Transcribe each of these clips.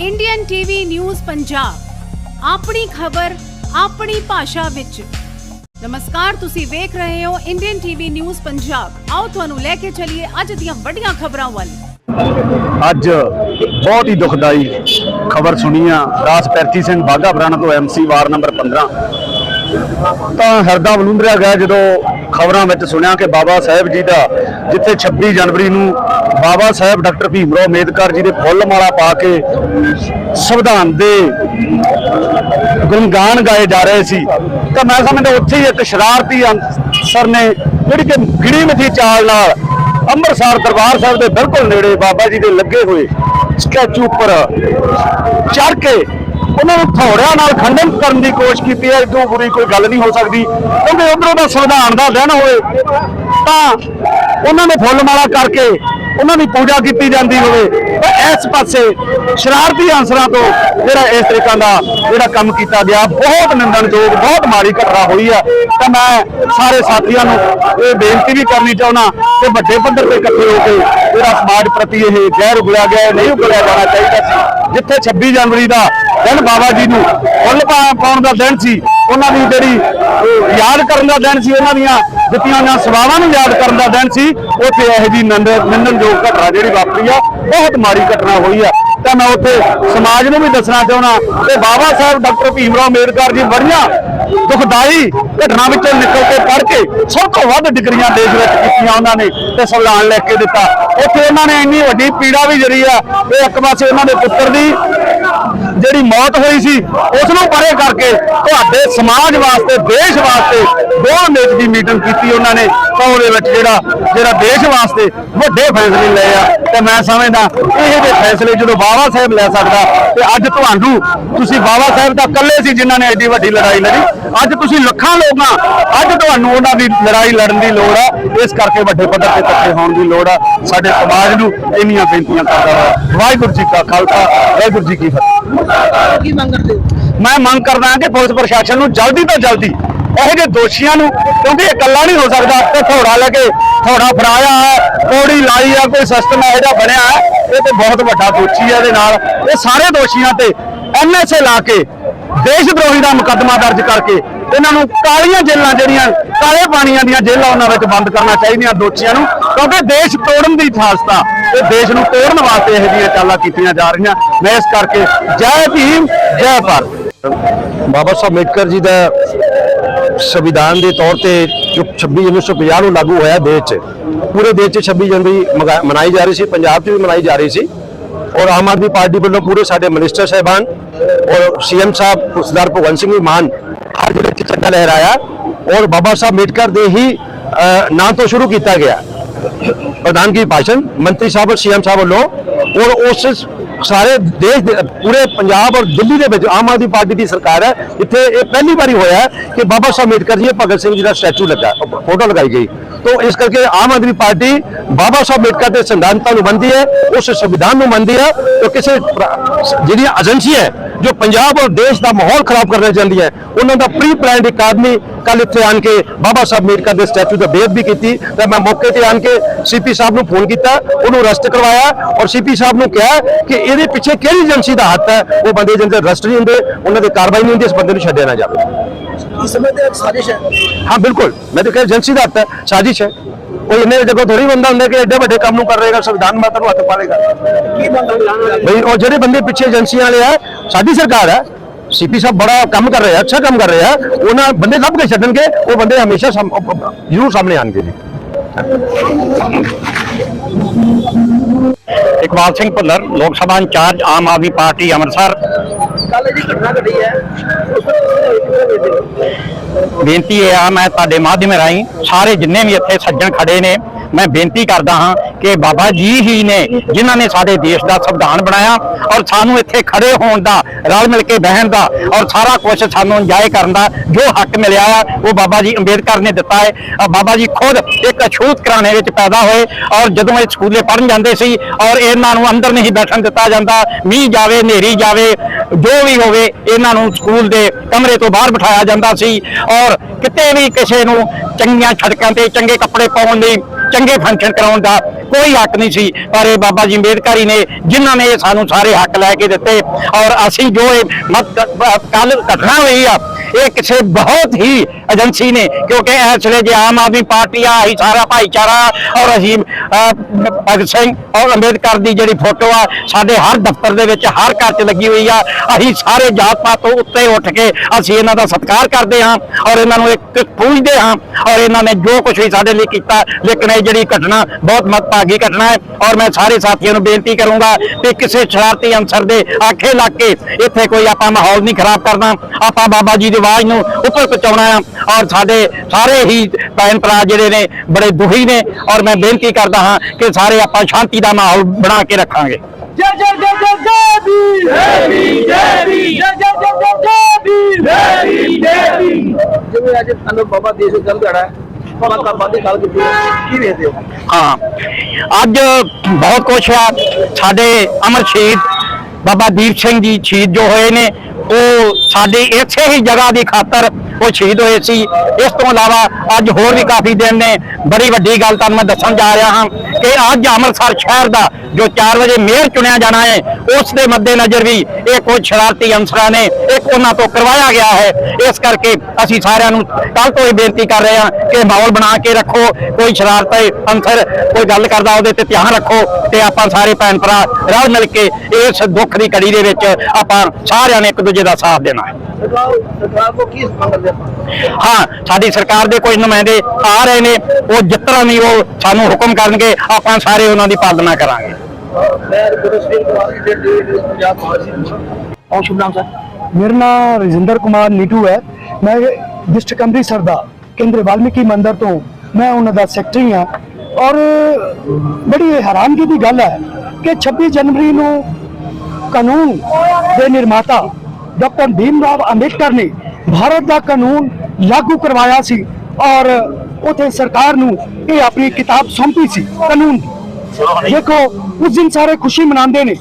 Indian TV news Punjab ਆਪਣੀ ਖਬਰ, ਆਪਣੀ ਭਾਸ਼ਾ ਵਿੱਚ। ਨਮਸਕਾਰ, ਤੁਸੀਂ ਵੇਖ ਰਹੇ ਹੋ ਇੰਡੀਅਨ ਟੀਵੀ ਨਿਊਜ਼ ਪੰਜਾਬ ਆਓ ਤੁਹਾਨੂੰ ਲੈ ਕੇ ਚੱਲੀਏ ਅੱਜ ਦੀਆਂ ਵੱਡੀਆਂ ਖਬਰਾਂ ਵੱਲ। ਅੱਜ ਬਹੁਤ ਹੀ ਦੁਖਦਾਈ ਖਬਰ ਸੁਣੀ ਆ ਰਾਜ ਪੈਰਤੀ ਸਿੰਘ ਬਾਗਾ ਬਰਾਣਾ ਤੋਂ ਐਮਸੀ ਵਾਰ ਨੰਬਰ 15 ਤਾਂ ਹਿਰਦਾ ਬਲੂੰਦਰਿਆ ਗਿਆ ਜਦੋਂ ਖਬਰਾਂ ਵਿੱਚ ਸੁਣਿਆ ਕਿ ਬਾਬਾ ਸਾਹਿਬ ਜੀ ਦਾ, ਜਿੱਥੇ 26 ਜਨਵਰੀ ਨੂੰ ਬਾਬਾ ਸਾਹਿਬ ਡਾਕਟਰ ਭੀਮਰਾਓ ਅੰਬੇਦਕਰ ਜੀ ਦੇ ਫੁੱਲ ਮਾਲਾ ਪਾ ਕੇ ਸੰਵਿਧਾਨ ਦੇ ਗੁਣਗਾਨ ਗਾਏ ਜਾ ਰਹੇ ਸੀ, ਤਾਂ ਮੈਂ ਸਮਝਦਾ ਉੱਥੇ ਹੀ ਇੱਕ ਸ਼ਰਾਰਤੀ ਅਨਸਰ ਨੇ ਜਿਹੜੀ ਕਿ ਗਿਣੀ ਮਿਥੀ ਚਾਲ ਨਾਲ ਅੰਮ੍ਰਿਤਸਰ ਦਰਬਾਰ ਸਾਹਿਬ ਦੇ ਬਿਲਕੁਲ ਨੇੜੇ ਬਾਬਾ ਜੀ ਦੇ ਲੱਗੇ ਹੋਏ ਸਟੈਚੂ ਉੱਪਰ ਚੜ ਕੇ ਉਹਨਾਂ ਨੂੰ ਥੋੜਿਆਂ ਨਾਲ ਖੰਡਨ ਕਰਨ ਦੀ ਕੋਸ਼ਿਸ਼ ਕੀਤੀ ਹੈ, ਇਦੋਂ ਬੁਰੀ ਕੋਈ ਗੱਲ ਨਹੀਂ ਹੋ ਸਕਦੀ। ਕਿਉਂਕਿ ਉਧਰੋਂ ਦਾ ਸੰਵਿਧਾਨ ਦਾ ਦਿਨ ਹੋਵੇ ਤਾਂ ਉਹਨਾਂ ਨੇ ਫੁੱਲ ਮਾਲਾ ਕਰਕੇ ਉਹਨਾਂ ਦੀ ਪੂਜਾ ਕੀਤੀ ਜਾਂਦੀ ਹੋਵੇ। ਤਾਂ ਇਸ ਪਾਸੇ ਸ਼ਰਾਰਤੀ ਅਨਸਰਾਂ ਤੋਂ ਜਿਹੜਾ ਇਸ ਤਰੀਕਾਂ ਦਾ ਜਿਹੜਾ ਕੰਮ ਕੀਤਾ ਗਿਆ, ਬਹੁਤ ਨਿੰਦਣਯੋਗ, ਬਹੁਤ ਮਾੜੀ ਘਟਨਾ ਹੋਈ ਹੈ। ਤਾਂ ਮੈਂ ਸਾਰੇ ਸਾਥੀਆਂ ਨੂੰ ਇਹ ਬੇਨਤੀ ਵੀ ਕਰਨੀ ਚਾਹੁੰਦਾ ਕਿ ਵੱਡੇ ਪੱਧਰ ਤੇ ਇਕੱਠੇ ਹੋ ਕੇ ਜਿਹੜਾ ਸਮਾਜ ਪ੍ਰਤੀ ਇਹ ਜ਼ਹਿਰ ਉਗਲਿਆ ਗਿਆ ਨਹੀਂ ਉਗਲਿਆ ਜਾਣਾ ਚਾਹੀਦਾ ਸੀ। ਜਿੱਥੇ 26 ਜਨਵਰੀ ਦਾ ਦਿਨ ਬਾਬਾ ਜੀ ਨੂੰ ਫੁੱਲ ਪਾਉਣ ਦਾ ਦਿਨ ਸੀ। ਉਹਨਾਂ ਦੀ ਜਿਹੜੀ ਯਾਦ ਕਰਨ ਦਾ ਦਿਨ ਸੀ, ਉਹਨਾਂ ਦੀਆਂ ਦਿੱਤੀਆਂ ਹੋਈਆਂ ਸੇਵਾਵਾਂ ਨੂੰ ਯਾਦ ਕਰਨ ਦਾ ਦਿਨ ਸੀ। ਉੱਥੇ ਇਹੋ ਜੀ ਨਿੰਦਣਯੋਗ ਘਟਨਾ ਜਿਹੜੀ ਵਾਪਰੀ ਆ, ਬਹੁਤ ਮਾੜੀ ਘਟਨਾ ਹੋਈ ਆ। ਤਾਂ ਮੈਂ ਉੱਥੇ ਸਮਾਜ ਨੂੰ ਵੀ ਦੱਸਣਾ ਚਾਹੁੰਦਾ ਕਿ ਬਾਬਾ ਸਾਹਿਬ ਡਾਕਟਰ ਭੀਮ ਰਾਓ ਅੰਬੇਦਕਰ ਜੀ ਬੜੀਆਂ ਦੁਖਦਾਈ ਘਟਨਾ ਵਿੱਚੋਂ ਨਿਕਲ ਕੇ ਪੜ੍ਹ ਕੇ ਸਭ ਤੋਂ ਵੱਧ ਡਿਗਰੀਆਂ ਦੇਸ਼ ਵਿੱਚ ਕੀਤੀਆਂ ਉਹਨਾਂ ਨੇ ਤੇ ਸੰਵਿਧਾਨ ਲੈ ਕੇ ਦਿੱਤਾ। ਉੱਥੇ ਉਹਨਾਂ ਨੇ ਇੰਨੀ ਵੱਡੀ ਪੀੜਾ ਵੀ ਜਰੀ ਆ, ਇਹ ਇੱਕ ਪਾਸੇ ਉਹਨਾਂ ਦੇ ਪੁੱਤਰ ਦੀ ਜਿਹੜੀ ਮੌਤ ਹੋਈ ਸੀ ਉਸ ਨੂੰ ਪਰੇ ਕਰਕੇ ਤੁਹਾਡੇ ਸਮਾਜ ਵਾਸਤੇ, ਦੇਸ਼ ਵਾਸਤੇ ਦੋ ਮੇਜ ਦੀ ਮੀਟਿੰਗ ਕੀਤੀ ਉਹਨਾਂ ਨੇ। ਤਾਂ ਉਹਦੇ ਵਿੱਚ ਜਿਹੜਾ ਜਿਹੜਾ ਦੇਸ਼ ਵਾਸਤੇ ਵੱਡੇ ਫੈਸਲੇ ਲਏ ਆ। ਤੇ ਮੈਂ ਸਮਝਦਾ, ਇਹ ਜਿਹੇ ਫੈਸਲੇ ਜਦੋਂ ਬਾਬਾ ਸਾਹਿਬ ਲੈ ਸਕਦਾ, ਤੇ ਅੱਜ ਤੁਹਾਨੂੰ, ਤੁਸੀਂ ਬਾਬਾ ਸਾਹਿਬ ਦਾ ਇਕੱਲੇ ਸੀ ਜਿਨ੍ਹਾਂ ਨੇ ਐਡੀ ਵੱਡੀ ਲੜਾਈ ਲੜੀ। ਅੱਜ ਤੁਸੀਂ ਲੱਖਾਂ ਲੋਕ ਆ ਅੱਜ ਤੁਹਾਨੂੰ ਉਹਨਾਂ ਦੀ ਲੜਾਈ ਲੜਨ ਦੀ ਲੋੜ ਆ। ਇਸ ਕਰਕੇ ਵੱਡੇ ਪੱਧਰ ਤੇ ਇਕੱਠੇ ਹੋਣ ਦੀ ਲੋੜ ਆ। ਸਾਡੇ ਸਮਾਜ ਨੂੰ ਇੰਨੀਆਂ ਬੇਨਤੀਆਂ ਕਰਦਾ ਹਾਂ। ਵਾਹਿਗੁਰੂ ਜੀ ਕਾ ਖਾਲਸਾ, ਵਾਹਿਗੁਰੂ ਜੀ ਕੀ ਫਤਿਹ ਕੀ ਮੰਗ ਕਰਦੇ ਹੋ ਮੈਂ ਮੰਗ ਕਰਦਾ ਕਿ ਪੁਲਿਸ ਪ੍ਰਸ਼ਾਸਨ ਨੂੰ ਜਲਦੀ ਤੋਂ ਜਲਦੀ ਇਹੋ ਜਿਹੇ ਦੋਸ਼ੀਆਂ ਨੂੰ, ਕਿਉਂਕਿ ਇਕੱਲਾ ਨਹੀਂ ਹੋ ਸਕਦਾ ਤੇ ਥੋੜਾ ਲੈ ਕੇ ਥੋੜਾ ਫੜਾਇਆ ਹੈ ਕੋੜੀ ਲਾਈ ਆ ਕੋਈ ਸਿਸਟਮ ਇਹੋ ਜਿਹਾ ਬਣਿਆ ਹੈ, ਇਹ ਤੇ ਬਹੁਤ ਵੱਡਾ ਦੋਸ਼ੀ ਹੈ ਇਹਦੇ ਨਾਲ। ਇਹ ਸਾਰੇ ਦੋਸ਼ੀਆਂ ਤੇ ਐਨਐਸਏ ਲਾ ਕੇ ਦੇਸ਼ ਦਰੋਹੀ ਦਾ ਮੁਕੱਦਮਾ ਦਰਜ ਕਰਕੇ ਇਹਨਾਂ ਨੂੰ ਕਾਲੀਆਂ ਜੇਲਾਂ ਜਿਹੜੀਆਂ, ਕਾਲੇ ਪਾਣੀਆਂ ਦੀਆਂ ਜੇਲਾਂ ਉਹਨਾਂ ਵਿੱਚ ਬੰਦ ਕਰਨਾ ਚਾਹੀਦੀਆਂ ਦੋਸ਼ੀਆਂ ਨੂੰ, ਕਿਉਂਕਿ ਦੇਸ਼ ਤੋੜਨ ਦੀ ਖਾਸਤਾ ਇਹ ਦੇਸ਼ ਨੂੰ ਤੋੜਨ ਵਾਸਤੇ ਇਹੋ ਜਿਹੀਆਂ ਚਾਲਾਂ ਕੀਤੀਆਂ ਜਾ ਰਹੀਆਂ। ਮੈਂ ਇਸ ਕਰਕੇ ਜੈ ਭੀਮ, ਜੈ ਭਾਰਤ। ਬਾਬਾ ਸਾਹਿਬ ਅੰਬੇਡਕਰ ਜੀ ਦਾ ਸੰਵਿਧਾਨ ਦੇ ਤੌਰ ਤੇ ਜੋ 26 ਜਨਵਰੀ 1950 ਨੂੰ ਲਾਗੂ ਹੋਇਆ ਦੇਸ਼ 'ਚ, ਪੂਰੇ ਦੇਸ਼ 'ਚ 26 ਜਨਵਰੀ ਮਗਾ- ਮਨਾਈ ਜਾ ਰਹੀ ਸੀ, ਪੰਜਾਬ 'ਚ ਵੀ ਮਨਾਈ ਜਾ ਰਹੀ ਸੀ। ਔਰ ਆਮ ਆਦਮੀ ਪਾਰਟੀ ਵੱਲੋਂ ਪੂਰੇ ਸਾਡੇ ਮਿਨਿਸਟਰ ਸਾਹਿਬਾਨ ਔਰ ਸੀਐਮ ਸਾਹਿਬ ਸਰਦਾਰ ਭਗਵੰਤ ਸਿੰਘ ਮਾਨ ਹਰ ਜ਼ਿਲ੍ਹੇ 'ਚ ਝੰਡਾ ਲਹਿਰਾਇਆ। ਔਰ ਬਾਬਾ ਸਾਹਿਬ ਅੰਬੇਡਕਰ ਦੇ ਹੀ ਨਾਂ ਤੋਂ ਸ਼ੁਰੂ ਕੀਤਾ ਗਿਆ। ਪ੍ਰਧਾਨ ਕੀ ਭਾਸ਼ਣ ਮੰਤਰੀ ਸਾਹਿਬ ਔਰ ਸੀਐਮ ਸਾਹਿਬ ਵੱਲੋਂ ਔਰ ਉਸ ਸਾਰੇ ਦੇਸ਼ ਦੇ, ਪੂਰੇ ਪੰਜਾਬ ਔਰ ਦਿੱਲੀ ਦੇ ਵਿੱਚ ਆਮ ਆਦਮੀ ਪਾਰਟੀ ਦੀ ਸਰਕਾਰ ਹੈ। ਇੱਥੇ ਇਹ ਪਹਿਲੀ ਵਾਰੀ ਹੋਇਆ ਕਿ ਬਾਬਾ ਸਾਹਿਬ ਅੰਬੇਡਕਰ ਜੀ, ਭਗਤ ਸਿੰਘ ਜੀ ਦਾ ਸਟੈਚੂ ਲੱਗਾ, ਫੋਟੋ ਲਗਾਈ ਗਈ। ਤੋਂ ਇਸ ਕਰਕੇ ਆਮ ਆਦਮੀ ਪਾਰਟੀ ਬਾਬਾ ਸਾਹਿਬ ਅੰਬੇਡਕਰ ਦੇ ਸਿਧਾਂਤਾਂ ਨੂੰ ਮੰਨਦੀ ਹੈ, ਉਸ ਸੰਵਿਧਾਨ ਨੂੰ ਮੰਨਦੀ ਹੈ, ਤੇ ਕਿਸੇ ਜਿਹੜੀਆਂ ਏਜੰਸੀਆਂ ਹੈ ਜੋ ਪੰਜਾਬ ਔਰ ਦੇਸ਼ ਦਾ ਮਾਹੌਲ ਖਰਾਬ ਕਰਨਾ ਚਾਹੁੰਦੀ ਹੈ ਉਹਨਾਂ ਦਾ ਪ੍ਰੀ ਪਲਾਨਡ ਇੱਕ ਆਦਮੀ ਕੱਲ ਇੱਥੇ ਆਣ ਕੇ ਬਾਬਾ ਸਾਹਿਬ ਅੰਬੇਡਕਰ ਦੇ ਸਟੈਚੂ ਦਾ ਬੇਦ ਵੀ ਕੀਤੀ। ਤੇ ਮੈਂ ਮੌਕੇ ਤੇ ਆਣ ਕੇ ਸੀਪੀ ਸਾਹਿਬ ਨੂੰ ਫੋਨ ਕੀਤਾ ਉਹਨੂੰ ਅਰੈਸਟ ਕਰਵਾਇਆ ਔਰ ਸੀਪੀ ਸਾਹਿਬ ਨੂੰ ਕਿਹਾ ਕਿ ਇਹਦੇ ਪਿੱਛੇ ਕਿਹੜੀ ਏਜੰਸੀ ਦਾ ਹੱਥ ਹੈ? ਉਹ ਬੰਦੇ ਜਿਹਦੇ ਅਰੈਸਟ ਨਹੀਂ ਹੁੰਦੇ ਉਹਨਾਂ ਦੇ ਕਾਰਵਾਈ ਨਹੀਂ ਹੁੰਦੀ ਇਸ ਬੰਦੇ ਨੂੰ ਛੱਡਿਆ ਨਾ ਜਾਵੇ। ਇਸ ਸਮੇਂ ਤੇ ਸਾਜ਼ਿਸ਼ ਹੈ। ਹਾਂ ਬਿਲਕੁਲ। ਮੈਂ ਤਾਂ ਕਿਹਾ ਏਜੰਸੀ ਦਾ ਹੱਥ ਹੈ ਸਾਜ਼ਿਸ਼ ਹੈ। ਉਹ ਇੰਨੇ ਜਗ੍ਹਾ ਥੋੜੀ ਬੰਦਾ ਹੁੰਦਾ ਕਿ ਐਡੇ ਵੱਡੇ ਕੰਮ ਨੂੰ ਕਰ ਰਹੇਗਾ, ਸੰਵਿਧਾਨ ਮਾਤਾ ਨੂੰ ਹੱਥ ਪਾਲੇਗਾ ਕੀ ਮੰਗ ਬਈ, ਉਹ ਜਿਹੜੇ ਬੰਦੇ ਪਿੱਛੇ ਏਜੰਸੀਆਂ ਵਾਲੇ ਆ, ਸਾਡੀ ਸਰਕਾਰ ਹੈ ਸੀਪੀ ਸਾਹਿਬ ਬੜਾ ਕੰਮ ਕਰ ਰਹੇ ਆ ਅੱਛਾ ਕੰਮ ਕਰ ਰਹੇ ਆ ਉਹਨਾਂ ਬੰਦੇ ਲੱਭ ਕੇ ਛੱਡਣਗੇ, ਉਹ ਬੰਦੇ ਹਮੇਸ਼ਾ ਜ਼ਰੂਰ ਸਾਹਮਣੇ ਆਣਗੇ ਜੀ। Iqbal Singh Bhullar Lok Sabha incharge Aam Aadmi party Amritsar. ਕੱਲ ਘਟਨਾ ਘਟੀ ਹੈ। ਹੋ? ਬੇਨਤੀ ਇਹ ਆ ਮੈਂ ਤੁਹਾਡੇ ਮਾਧਿਅਮ ਰਾਹੀਂ ਸਾਰੇ ਜਿੰਨੇ ਵੀ ਇੱਥੇ ਸੱਜਣ ਖੜੇ ਨੇ ਮੈਂ ਬੇਨਤੀ ਕਰਦਾ ਹਾਂ ਕਿ ਬਾਬਾ ਜੀ ਹੀ ਨੇ ਜਿਨ੍ਹਾਂ ਨੇ ਸਾਡੇ ਦੇਸ਼ ਦਾ ਸੰਵਿਧਾਨ ਬਣਾਇਆ ਔਰ ਸਾਨੂੰ ਇੱਥੇ ਖੜੇ ਹੋਣ ਦਾ ਰਲ ਮਿਲ ਕੇ ਬਹਿਣ ਦਾ ਔਰ ਸਾਰਾ ਕੁਝ ਸਾਨੂੰ ਇੰਜਾਏ ਕਰਨ ਦਾ ਜੋ ਹੱਕ ਮਿਲਿਆ ਆ ਉਹ ਬਾਬਾ ਜੀ ਅੰਬੇਦਕਰ ਨੇ ਦਿੱਤਾ ਹੈ। ਬਾਬਾ ਜੀ ਖੁਦ ਇੱਕ ਅਛੂਤ ਘਰਾਣੇ ਵਿੱਚ ਪੈਦਾ ਹੋਏ ਔਰ ਜਦੋਂ ਇਹ ਸਕੂਲੇ ਪੜ੍ਹਨ ਜਾਂਦੇ ਸੀ ਔਰ ਇਹਨਾਂ ਨੂੰ ਅੰਦਰ ਨਹੀਂ ਬੈਠਣ ਦਿੱਤਾ ਜਾਂਦਾ। ਮੀਂਹ ਜਾਵੇ, ਹਨੇਰੀ ਜਾਵੇ, ਜੋ ਵੀ ਹੋਵੇ, ਇਹਨਾਂ ਨੂੰ ਸਕੂਲ ਦੇ ਕਮਰੇ ਤੋਂ ਬਾਹਰ ਬਿਠਾਇਆ ਜਾਂਦਾ ਸੀ। ਔਰ ਕਿਤੇ ਵੀ ਕਿਸੇ ਨੂੰ ਚੰਗੀਆਂ ਸੜਕਾਂ ਤੇ ਚੰਗੇ ਕੱਪੜੇ ਪਾਉਣ ਲਈ, ਚੰਗੇ ਫੰਕਸ਼ਨ ਕਰਾਉਣ ਦਾ ਕੋਈ ਹੱਕ ਨਹੀਂ ਸੀ। ਪਰ ਇਹ ਬਾਬਾ ਜੀ ਅੰਬੇਦਕਰ ਹੀ ਨੇ, ਜਿਨ੍ਹਾਂ ਨੇ ਇਹ ਸਾਨੂੰ ਸਾਰੇ ਹੱਕ ਲੈ ਕੇ ਦਿੱਤੇ। ਔਰ ਅਸੀਂ ਜੋ ਇਹ ਮਤ ਕੱਲ ਘਟਨਾ ਹੋਈ ਆ ਇਹ ਕਿਸੇ ਬਹੁਤ ਹੀ ਏਜੰਸੀ ਨੇ ਕਿਉਂਕਿ ਇਸ ਵੇਲੇ ਜੇ ਆਮ ਆਦਮੀ ਪਾਰਟੀ ਆ ਅਸੀਂ ਸਾਰਾ ਭਾਈਚਾਰਾ ਔਰ ਅਸੀਂ ਭਗਤ ਸਿੰਘ ਔਰ ਅੰਬੇਦਕਰ ਦੀ ਜਿਹੜੀ ਫੋਟੋ ਆ ਸਾਡੇ ਹਰ ਦਫ਼ਤਰ ਦੇ ਵਿੱਚ ਹਰ ਘਰ 'ਚ ਲੱਗੀ ਹੋਈ ਆ ਅਸੀਂ ਸਾਰੇ ਜਾਤ ਪਾਤ ਤੋਂ ਉੱਤੇ ਉੱਠ ਕੇ ਅਸੀਂ ਇਹਨਾਂ ਦਾ ਸਤਿਕਾਰ ਕਰਦੇ ਹਾਂ ਔਰ ਇਹਨਾਂ ਨੂੰ ਇੱਕ ਪੂਜਦੇ ਹਾਂ ਔਰ ਇਹਨਾਂ ਨੇ ਜੋ ਕੁਝ ਵੀ ਸਾਡੇ ਲਈ ਕੀਤਾ ਲੇਕਿਨ ਇਹ ਜਿਹੜੀ ਘਟਨਾ ਬਹੁਤ ਮਤਭਾਗੀ ਘਟਨਾ ਹੈ ਔਰ ਮੈਂ ਸਾਰੇ ਸਾਥੀਆਂ ਨੂੰ ਬੇਨਤੀ ਕਰੂੰਗਾ ਕਿ ਕਿਸੇ ਸ਼ਰਾਰਤੀ ਅਨਸਰ ਦੇ ਆਖੇ ਲੱਗ ਕੇ ਇੱਥੇ ਕੋਈ ਆਪਾਂ ਮਾਹੌਲ ਨਹੀਂ ਖਰਾਬ ਕਰਨਾ ਆਪਾਂ ਬਾਬਾ ਜੀ ਦੇ ਆਵਾਜ਼ ਨੂੰ ਉੱਪਰ ਪਹੁੰਚਾਉਣਾ ਆ ਔਰ ਸਾਡੇ ਸਾਰੇ ਹੀ ਭੈਣ ਭਰਾ ਜਿਹੜੇ ਨੇ ਬੜੇ ਦੁਖੀ ਨੇ ਔਰ ਮੈਂ ਬੇਨਤੀ ਕਰਦਾ ਹਾਂ ਕਿ ਸਾਰੇ ਆਪਾਂ ਸ਼ਾਂਤੀ ਦਾ ਮਾਹੌਲ ਬਣਾ ਕੇ ਰੱਖਾਂਗੇ। ਜੈ ਜੈ ਜੈ ਜੈ ਜੈ ਵੀ ਜੈ ਵੀ ਜੈ ਵੀ ਜੈ ਜੈ ਜੈ ਜੈ ਜੈ ਵੀ ਜੈ ਵੀ ਜੈ ਵੀ ਜਿਵੇਂ ਅੱਜ ਸਾਨੂੰ ਬਾਬਾ ਦੇਸ਼ ਦਿਹਾੜਾ ਹਾਂ ਅੱਜ ਬਹੁਤ ਕੁਛ ਆ। ਸਾਡੇ ਅਮਰ ਸ਼ਹੀਦ ਬਾਬਾ ਦੀਪ ਸਿੰਘ ਜੀ ਸ਼ਹੀਦ ਜੋ ਹੋਏ ਨੇ ਉਹ ਸਾਡੇ ਇਸੇ ਹੀ ਜਗ੍ਹਾ ਦੀ ਖਾਤਰ ਉਹ ਸ਼ਹੀਦ ਹੋਏ ਸੀ। ਇਸ ਤੋਂ ਇਲਾਵਾ ਅੱਜ ਹੋਰ ਵੀ ਕਾਫੀ ਦਿਨ ਨੇ। ਬੜੀ ਵੱਡੀ ਗੱਲ ਤੁਹਾਨੂੰ ਮੈਂ ਦੱਸਣ ਜਾ ਰਿਹਾ ਹਾਂ ਕਿ ਅੱਜ ਅੰਮ੍ਰਿਤਸਰ ਸ਼ਹਿਰ ਦਾ ਜੋ 4 ਵਜੇ ਮੇਅਰ ਚੁਣਿਆ ਜਾਣਾ ਹੈ, ਉਸ ਦੇ ਮੱਦੇਨਜ਼ਰ ਵੀ ਇਹ ਕੁਝ ਸ਼ਰਾਰਤੀ ਅਨਸਰਾਂ ਨੇ ਇੱਕ ਉਹਨਾਂ ਤੋਂ ਕਰਵਾਇਆ ਗਿਆ ਹੈ। ਇਸ ਕਰਕੇ ਅਸੀਂ ਸਾਰਿਆਂ ਨੂੰ ਕੱਲ ਤੋਂ ਹੀ ਬੇਨਤੀ ਕਰ ਰਹੇ ਹਾਂ ਕਿ ਮਾਹੌਲ ਬਣਾ ਕੇ ਰੱਖੋ। ਕੋਈ ਸ਼ਰਾਰਤੀ ਅੰਸਰ ਕੋਈ ਗੱਲ ਕਰਦਾ ਉਹਦੇ ਤੇ ਧਿਆਨ ਰੱਖੋ ਤੇ ਆਪਾਂ ਸਾਰੇ ਭੈਣ ਭਰਾ ਰਲ ਮਿਲ ਕੇ ਇਸ ਦੁੱਖ ਦੀ ਘੜੀ ਦੇ ਵਿੱਚ ਆਪਾਂ ਸਾਰਿਆਂ ਨੇ ਇੱਕ ਦੂਜੇ ਦਾ ਸਾਥ ਦੇਣਾ ਹੈ। ਸਰਕਾਰ ਸਰਕਾਰ ਕੋ ਕੀ ਮੰਗ ਕਰਦੇ ਆਪਾਂ? ਹਾਂ ਸਾਡੀ ਸਰਕਾਰ ਦੇ ਕੋਈ ਨੁਮਾਇੰਦੇ ਆ ਰਹੇ ਨੇ ਉਹ ਜਿਸ ਤਰ੍ਹਾਂ ਵੀ ਉਹ ਸਾਨੂੰ ਹੁਕਮ ਕਰਨਗੇ ਆਪਾਂ ਸਾਰੇ ਉਹਨਾਂ ਦੀ ਪਾਲਣਾ ਕਰਾਂਗੇ। ਮੈਂ ਗੁਰਸਵੀਰ ਕੁਮਾਰ ਜੀ ਦੇ ਡੀ ਪੰਜਾਬ ਮਾਰਸੀ ਔਰ ਸ਼ੁਭ ਨਾਮ ਸਰ? ਮੇਰਾ ਨਾਮ ਰਜਿੰਦਰ ਕੁਮਾਰ ਨੀਟੂ ਹੈ। ਮੈਂ ਡਿਸਟ੍ਰਿਕਟ ਅੰਮ੍ਰਿਤਸਰ ਦਾ ਕੇਂਦਰ ਵਾਲਮੀਕੀ ਮੰਦਿਰ ਤੋਂ ਮੈਂ ਉਹਨਾਂ ਦਾ ਸੈਕਟਰੀ ਹਾਂ। ਔਰ ਬੜੀ ਹੈਰਾਨਗੀ ਦੀ ਗੱਲ ਹੈ ਕਿ 26 ਜਨਵਰੀ ਨੂੰ ਕਾਨੂੰਨ ਦੇ ਨਿਰਮਾਤਾ ਡਾਕਟਰ ਭੀਮ ਰਾਵ ਅੰਬੇਡਕਰ ਨੇ ਭਾਰਤ ਦਾ ਕਾਨੂੰਨ ਲਾਗੂ ਕਰਵਾਇਆ ਸੀ ਔਰ ਉਥੇ ਸਰਕਾਰ ਨੂੰ ਇਹ ਆਪਣੀ ਕਿਤਾਬ ਸੌਂਪੀ ਸੀ ਕਾਨੂੰਨ ਦੀ। ਦੇਖੋ, ਉਸ ਦਿਨ ਸਾਰੇ ਖੁਸ਼ੀ ਮਨਾਉਂਦੇ ਨੇ।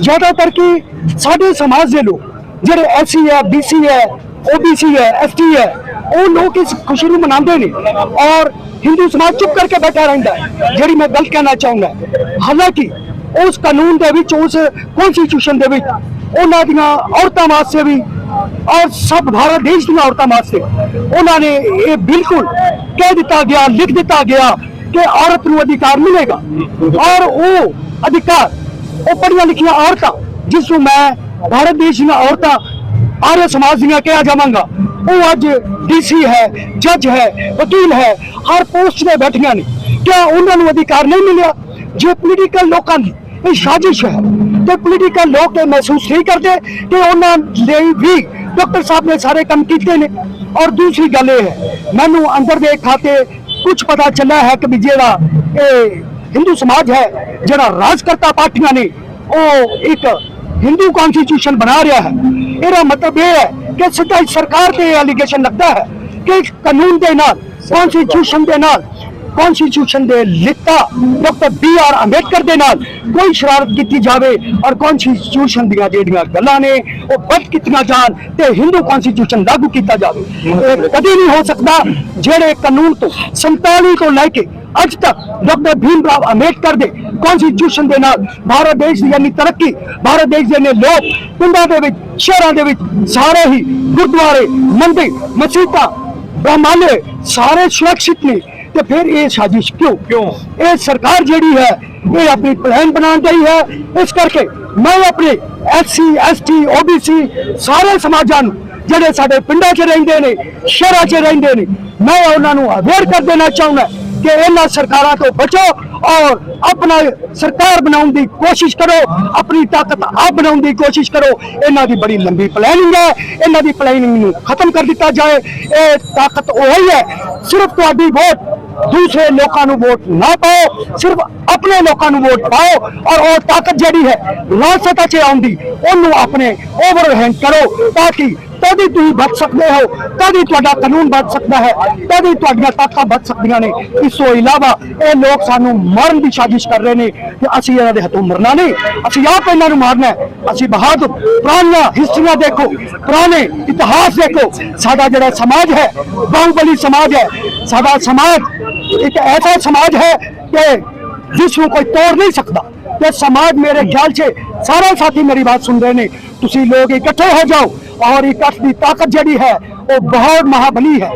ਜ਼ਿਆਦਾਤਰ ਕਿ ਸਾਡੇ ਸਮਾਜ ਦੇ ਲੋਕ, ਜਿਹੜੇ ਐਸਸੀ ਹੈ ਬੀਸੀ ਹੈ ਓਬੀਸੀ ਹੈ ਐਸਟੀ ਹੈ, ਉਹ ਲੋਕ ਇਸ ਖੁਸ਼ੀ ਨੂੰ ਮਨਾਉਂਦੇ ਨੇ ਔਰ ਹਿੰਦੂ ਸਮਾਜ ਚੁੱਪ ਕਰਕੇ ਬੈਠਾ ਰਹਿੰਦਾ ਜਿਹੜੀ ਮੈਂ ਗੱਲ ਕਹਿਣਾ ਚਾਹੂੰਗਾ ਹਾਲਾਂਕਿ ਉਸ ਕਾਨੂੰਨ ਦੇ ਵਿੱਚ, ਉਸ ਕਨਸਟੀਟਿਊਸ਼ਨ ਦੇ ਵਿੱਚ ਉਹਨਾਂ ਦੀਆਂ ਔਰਤਾਂ ਵਾਸਤੇ ਵੀ ਔਰ ਸਭ ਭਾਰਤ ਦੇਸ਼ ਦੀਆਂ ਔਰਤਾਂ ਵਾਸਤੇ ਉਹਨਾਂ ਨੇ ਇਹ ਬਿਲਕੁਲ ਕਹਿ ਦਿੱਤਾ ਗਿਆ, ਲਿਖ ਦਿੱਤਾ ਗਿਆ ਕਿ ਔਰਤ ਨੂੰ ਅਧਿਕਾਰ ਮਿਲੇਗਾ। ਔਰ ਉਹ ਅਧਿਕਾਰ, ਉਹ ਪੜ੍ਹੀਆਂ ਲਿਖੀਆਂ ਔਰਤਾਂ ਜਿਸ ਨੂੰ ਮੈਂ ਭਾਰਤ ਦੇਸ਼ ਦੀਆਂ ਔਰਤਾਂ, ਆਰਿਆ ਸਮਾਜ ਦੀਆਂ ਕਿਹਾ ਜਾਵਾਂਗਾ, ਉਹ ਅੱਜ ਡੀਸੀ ਹੈ ਜੱਜ ਹੈ, ਵਕੀਲ ਹੈ, ਹਰ ਪੋਸਟ ਤੇ ਬੈਠੀਆਂ ਨੇ। ਕਿਆ ਉਹਨਾਂ ਨੂੰ ਅਧਿਕਾਰ ਨਹੀਂ ਮਿਲਿਆ? ਜੋ ਪੋਲੀਟੀਕਲ ਲੋਕਾਂ ਦੀ ਇਹ ਸਾਜ਼ਿਸ਼ ਹੈ ਤੇ ਪੋਲੀਟੀਕਲ ਲੋਕ ਇਹ ਮਹਿਸੂਸ ਨਹੀਂ ਕਰਦੇ ਕਿ ਉਹਨਾਂ ਲਈ ਵੀ ਡਾਕਟਰ ਸਾਹਿਬ ਨੇ ਸਾਰੇ ਕੰਮ ਕੀਤੇ ਨੇ। ਔਰ ਦੂਸਰੀ ਗੱਲ ਇਹ ਹੈ ਮੈਨੂੰ ਅੰਦਰ ਦੇ ਖਾਤੇ ਕੁਝ ਪਤਾ ਚੱਲਿਆ ਹੈ ਕਿ ਜਿਹੜਾ ਇਹ ਹਿੰਦੂ ਸਮਾਜ ਹੈ ਜਿਹੜਾ ਰਾਜਕਰਤਾ ਪਾਰਟੀਆਂ ਨੇ ਉਹ ਇੱਕ ਹਿੰਦੂ ਕਨਸਟੀਟਿਊਸ਼ਨ ਬਣਾ ਰਿਹਾ ਹੈ। ਇਹਦਾ ਮਤਲਬ ਇਹ ਹੈ ਕਿ ਸਿੱਧਾ ਸਰਕਾਰ ਤੇ ਐਲੀਗੇਸ਼ਨ ਲੱਗਦਾ ਹੈ ਕਿ ਕਾਨੂੰਨ ਦੇ ਨਾਲ ਕਨਸਟੀਟਿਊਸ਼ਨ ਦੇ ਨਾਲ ਕਨਸਟੀਟਿਊਸ਼ਨ ਦੇ ਲਿਖਤਾ ਡਾਕਟਰ ਬੀ ਆਰ ਅੰਬੇਡਕਰ ਦੇ ਨਾਲ ਕੋਈ ਸ਼ਰਾਰਤ ਕੀਤੀ ਜਾਵੇ ਔਰ ਕਨਸਟੀਟਿਊਸ਼ਨ ਦੀਆਂ ਜਿਹੜੀਆਂ ਗੱਲਾਂ ਨੇ, ਉਹ ਬਦ ਕੀਤੀਆਂ ਜਾਣ ਤੇ ਹਿੰਦੂ ਕਨਸਟੀਟਿਊਸ਼ਨ ਲਾਗੂ ਕੀਤਾ ਜਾਵੇ। ਇਹ ਕਦੇ ਨਹੀਂ ਹੋ ਸਕਦਾ ਜਿਹੜੇ ਕਾਨੂੰਨ ਤੋਂ 47 ਤੋਂ ਲੈ ਕੇ ਅੱਜ ਤੱਕ ਡਾਕਟਰ ਭੀਮ ਰਾਵ ਅੰਬੇਡਕਰ ਦੇ ਕਨਸਟੀਟਿਊਸ਼ਨ ਦੇ ਨਾਲ ਭਾਰਤ ਦੇਸ਼ ਦੀ ਇੰਨੀ ਤਰੱਕੀ, ਭਾਰਤ ਦੇਸ਼ ਦੇ ਨੇ ਲੋਕ ਪਿੰਡਾਂ ਦੇ ਵਿੱਚ, ਸ਼ਹਿਰਾਂ ਦੇ ਵਿੱਚ ਸਾਰੇ ਹੀ ਗੁਰਦੁਆਰੇ, ਮੰਦਿਰ, ਮਸਜਿਦਾਂ ਬ੍ਰਹਮਾਲੇ ਸਾਰੇ ਸੁਰੱਖਿਅਤ ਨੇ। ਤੇ ਫਿਰ ਇਹ ਸਾਜ਼ਿਸ਼ ਕਿਉਂ? ਕਿਉਂ? ਇਹ ਸਰਕਾਰ ਜਿਹੜੀ ਹੈ ਇਹ ਆਪਣੀ ਪਲਾਨ ਬਣਾਉਣ ਗਈ ਹੈ। ਇਸ ਕਰਕੇ ਮੈਂ ਆਪਣੇ ਐਸਸੀ ਐਸਟੀ ਓਬੀਸੀ ਸਾਰੇ ਸਮਾਜਾਂ ਨੂੰ ਜਿਹੜੇ ਸਾਡੇ ਪਿੰਡਾਂ 'ਚ ਰਹਿੰਦੇ ਨੇ ਸ਼ਹਿਰਾਂ 'ਚ ਰਹਿੰਦੇ ਨੇ ਮੈਂ ਉਹਨਾਂ ਨੂੰ ਅਵੇਅਰ ਕਰ ਦੇਣਾ ਚਾਹੁੰਦਾ ਕਿ ਇਹਨਾਂ ਸਰਕਾਰਾਂ ਤੋਂ ਬਚੋ ਔਰ ਆਪਣਾ ਸਰਕਾਰ ਬਣਾਉਣ ਦੀ ਕੋਸ਼ਿਸ਼ ਕਰੋ ਆਪਣੀ ਤਾਕਤ ਆਪ ਬਣਾਉਣ ਦੀ ਕੋਸ਼ਿਸ਼ ਕਰੋ। ਇਹਨਾਂ ਦੀ ਬੜੀ ਲੰਬੀ ਪਲੈਨਿੰਗ ਹੈ। ਇਹਨਾਂ ਦੀ ਪਲੈਨਿੰਗ ਨੂੰ ਖਤਮ ਕਰ ਦਿੱਤਾ ਜਾਏ। ਇਹ ਤਾਕਤ ਉਹ ਹੀ ਹੈ ਸਿਰਫ ਤੁਹਾਡੀ ਵੋਟ ਦੂਸਰੇ ਲੋਕਾਂ ਨੂੰ ਵੋਟ ਨਾ ਪਾਓ ਸਿਰਫ ਆਪਣੇ ਲੋਕਾਂ ਨੂੰ ਵੋਟ ਪਾਓ ਔਰ ਉਹ ਤਾਕਤ ਜਿਹੜੀ ਹੈ ਰਾਜਸਤਾ 'ਚ ਆਉਂਦੀ ਉਹਨੂੰ ਆਪਣੇ ਓਵਰਹੈਂਡ ਕਰੋ ਤਾਂ ਕਿ ਤਦ ਤੁਸੀਂ ਬਚ ਸਕਦੇ ਹੋ ਤਦ ਤੁਹਾਡਾ ਕਾਨੂੰਨ ਬਚ ਸਕਦਾ ਹੈ ਤਦ ਤੁਹਾਡੀਆਂ ਤਾਕਤਾਂ ਬਚ ਸਕਦੀਆਂ ਨੇ ਇਸ ਤੋਂ ਇਲਾਵਾ ਇਹ ਲੋਕ ਸਾਨੂੰ ਮਾਰਨ ਦੀ ਸਾਜ਼ਿਸ਼ ਕਰ ਰਹੇ ਨੇ ਕਿ ਅਸੀਂ ਇਹਨਾਂ ਦੇ ਹੱਥੋਂ ਮਰਨਾ ਨਹੀਂ ਅਸੀਂ ਆਪ ਇਹਨਾਂ ਨੂੰ ਮਾਰਨਾ ਹੈ ਅਸੀਂ ਬਹਾਦਰ ਪੁਰਾਣੀਆਂ ਹਿਸਟਰੀਆਂ ਦੇਖੋ ਪੁਰਾਣੇ ਇਤਿਹਾਸ ਦੇਖੋ ਸਾਡਾ ਜਿਹੜਾ ਸਮਾਜ ਹੈ ਬਾਹੁਬਲੀ ਸਮਾਜ ਹੈ ਸਾਡਾ ਸਮਾਜ एक ऐसा समाज है कि जिसको कोई तोड़ नहीं सकता ये समाज मेरे ख्याल से सारे साथी मेरी बात सुन रहे ने तुसी लोग इकट्ठे हो जाओ और इकट्ठ की ताकत जड़ी है वो बहुत महाबली है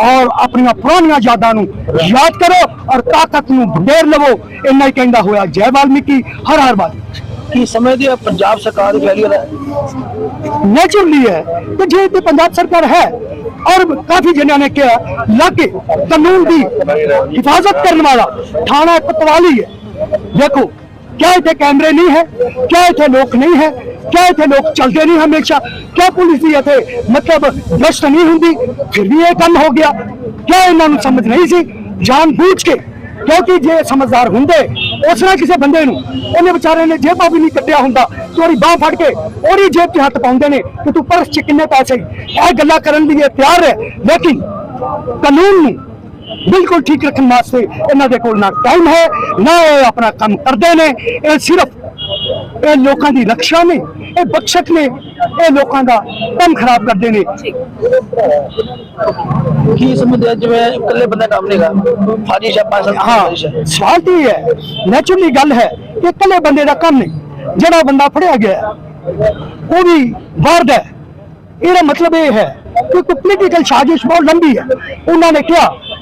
और अपनी पुरानियां यादां ਨੂੰ याद करो और ताकत ਨੂੰ ਢੇਰ ਲਵੋ ਇੰਨਾ ਹੀ ਕਹਿੰਦਾ ਹੋਇਆ ਜੈ ਵਾਲਮੀਕੀ ਹਰ ਹਰ ਵਾਲਮੀਕੀ ਕੀ ਸਮਝਦੇ ਹੋ ਪੰਜਾਬ ਸਰਕਾਰ ਦੀ ਫੈਲਿਅਰ ਹੈ नेचुरली है कि जे ते पंजाब सरकार है और काफी जनिया ने किया लाके कानून की हिफाजत करने वाला थाना कोतवाली है देखो क्या इतने कैमरे नहीं है क्या इतने लोग नहीं है क्या इतने लोग चलते नहीं हमेशा क्या पुलिस की इतने मतलब गश्त नहीं होंगी फिर भी ये कम हो गया क्या इन्होंने समझ नहीं सी जान बूझ के ਕਿਉਂਕਿ ਜੇ ਸਮਝਦਾਰ ਹੁੰਦੇ ਉਸ ਨਾਲ ਕਿਸੇ ਬੰਦੇ ਨੂੰ ਉਹਨੇ ਵਿਚਾਰੇ ਨੇ ਜੇਬਾਂ ਵੀ ਨਹੀਂ ਕੱਢਿਆ ਹੁੰਦਾ। ਤੇ ਉਹਦੀ ਬਾਹ ਫੜ ਕੇ ਉਹਦੀ ਜੇਬ 'ਚ ਹੱਥ ਪਾਉਂਦੇ ਨੇ ਕਿ ਤੂੰ ਪਰਸ 'ਚ ਕਿੰਨੇ ਪੈਸੇ? ਇਹ ਗੱਲਾਂ ਕਰਨ ਲਈ ਇਹ ਤਿਆਰ ਹੈ। ਲੇਕਿਨ ਕਾਨੂੰਨ ਨੂੰ ਬਿਲਕੁਲ ਠੀਕ ਰੱਖਣ ਵਾਸਤੇ ਇਹਨਾਂ ਦੇ ਕੋਲ ਨਾ ਟਾਈਮ ਹੈ ਨਾ ਇਹ ਆਪਣਾ ਕੰਮ ਕਰਦੇ ਨੇ। ਇਹ ਸਿਰਫ ਇਹ ਲੋਕਾਂ ਦੀ ਰਕਸ਼ਾ ਨੇ ਇਹ ਬਖਸ਼ਕ ਨੇ ਇਹ ਲੋਕਾਂ ਦਾ ਕੰਮ ਖਰਾਬ ਕਰਦੇ ਨੇ। ਕੀ ਸਮਝਦੇ ਹੋ? ਜਿਵੇਂ ਇਕੱਲੇ ਬੰਦੇ ਕੰਮ ਨਹੀਂਗਾ ਸਾਜ਼ਿਸ਼ ਹੈ ਪੰਜ ਸੱਤ ਹਾਂ ਸਵਾਲ ਤੇ ਹੈ ਨੈਚੁਰਲੀ ਗੱਲ ਹੈ ਕਿ ਇਕੱਲੇ ਬੰਦੇ ਦਾ ਕੰਮ ਨਹੀਂ ਜਿਹੜਾ ਬੰਦਾ ਫੜਿਆ ਗਿਆ ਉਹ ਵੀ ਵਾਰਦ ਹੈ। ਇਹਦਾ ਮਤਲਬ ਇਹ ਹੈ ਕਿ ਕੋਈ ਪੋਲੀਟੀਕਲ ਸਾਜ਼ਿਸ਼ ਬਹੁਤ ਲੰਬੀ ਹੈ। ਉਹਨਾਂ ਨੇ ਕਿਹਾ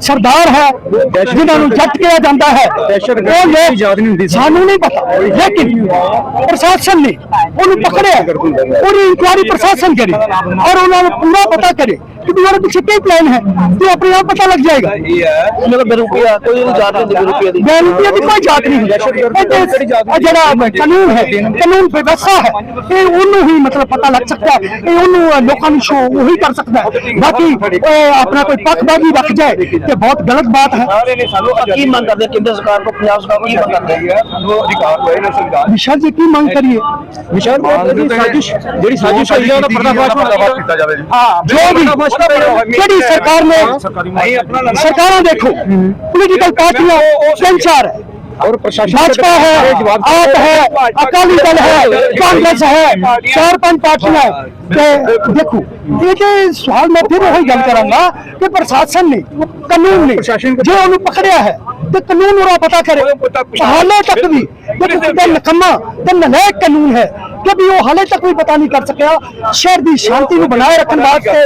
ਸਰਦਾਰ ਹੈ ਜਿਹਨਾਂ ਨੂੰ ਜੱਟ ਕਿਹਾ ਜਾਂਦਾ ਹੈ। ਉਹ ਲੋਕ ਸਾਨੂੰ ਨਹੀਂ ਪਤਾ। ਲੇਕਿਨ ਪ੍ਰਸ਼ਾਸਨ ਨੇ ਉਹਨੂੰ ਪਕੜਿਆ ਉਹਦੀ ਇਨਕੁਆਰੀ ਪ੍ਰਸ਼ਾਸਨ ਕਰੇ ਔਰ ਉਹਨਾਂ ਨੂੰ ਪੂਰਾ ਪਤਾ ਕਰੇ ਕਿ ਵੀ ਉਹਦੇ ਪਿੱਛੇ ਕੀ ਪਲਾਨ ਹੈ ਤੇ ਆਪਣੇ ਆਪ ਪਤਾ ਲੱਗ ਜਾਏਗਾ ਮਤਲਬ ਬੇਰੁਪਿਆ ਕੋਈ ਉਹਨੂੰ ਜਾਤ ਨਹੀਂ ਬੇਰੁਪਿਆ ਦੀ ਬੇਨਤੀ ਦੀ ਕੋਈ ਜਾਤ ਨਹੀਂ ਹੁੰਦੀ ਇਹ ਤੇ ਇਹ ਜਿਹੜਾ ਕਾਨੂੰਨ ਹੈ ਕਾਨੂੰਨ ਵਿਵਸਥਾ ਹੈ ਇਹ ਉਹਨੂੰ ਹੀ ਮਤਲਬ ਪਤਾ ਲੱਗ ਸਕਦਾ ਹੈ ਇਹ ਉਹਨੂੰ ਅ, ਲੋਕਾਂ ਨੂੰ ਸ਼ੋ ਉਹੀ ਕਰ ਸਕਦਾ ਹੈ ਬਾਕੀ ਇਹ ਆਪਣਾ ਕੋਈ ਪੱਖਬਾਜ਼ੀ ਰੱਖ ਜਾਏ ਤੇ ਬਹੁਤ ਗਲਤ ਬਾਤ ਹੈ ਕੀ ਮੰਗ ਕਰਦੇ ਕੇਂਦਰ ਸਰਕਾਰ ਤੋਂ ਪੰਜਾਬ ਸਰਕਾਰ ਤੋਂ ਕੀ ਮੰਗ ਕਰਦੇ ਵਿਸ਼ਾਲ ਜੀ ਕੀ ਮੰਗ ਕਰੀਏ ਵਿਸ਼ਾਲ ਸਾਜ਼ਿਸ਼ ਜਿਹੜੀ ਸਾਜ਼ਿਸ਼ ਹੋਈ ਹੈ ਉਹਦਾ ਪਰਦਾਫਾਸ਼ ਕੀਤਾ ਜਾਵੇ। ਹਾਂ ਜੋ ਵੀ ਜਿਹੜੀ ਸਰਕਾਰ ਨੇ ਸਰਕਾਰਾਂ ਦੇਖੋ ਪੋਲੀਟੀਕਲ ਪਾਰਟੀਆਂ ਤਿੰਨ ਚਾਰ ਹੈ ਔਰ ਪ੍ਰਸ਼ਾਸਨ भाजपा है आप है अकाली दल है कांग्रेस है चार पांच पार्टियां है ਤੇ ਦੇਖੋ ਇਹ ਤੇ ਸਵਾਲ ਮੈਂ ਫਿਰ ਉਹੀ ਗੱਲ ਕਰਾਂਗਾ ਕਿ ਪ੍ਰਸ਼ਾਸਨ ਨੇ ਕਾਨੂੰਨ ਨੇ ਜੇ ਉਹਨੂੰ ਪਕੜਿਆ ਹੈ ਤੇ ਕਾਨੂੰਨ ਉਹਦਾ ਪਤਾ ਕਰੇ ਹਾਲੇ ਤੱਕ ਵੀ ਦੇਖੋ ਕਿੰਨਾ ਨਕਮਾ ਤੇ ਨਲਾਇਕ ਕਾਨੂੰਨ ਹੈ ਕਿ ਵੀ ਉਹ ਹਾਲੇ ਤੱਕ ਵੀ ਪਤਾ ਨਹੀਂ ਕਰ ਸਕਿਆ ਸ਼ਹਿਰ ਦੀ ਸ਼ਾਂਤੀ ਨੂੰ ਬਣਾਏ ਰੱਖਣ ਵਾਸਤੇ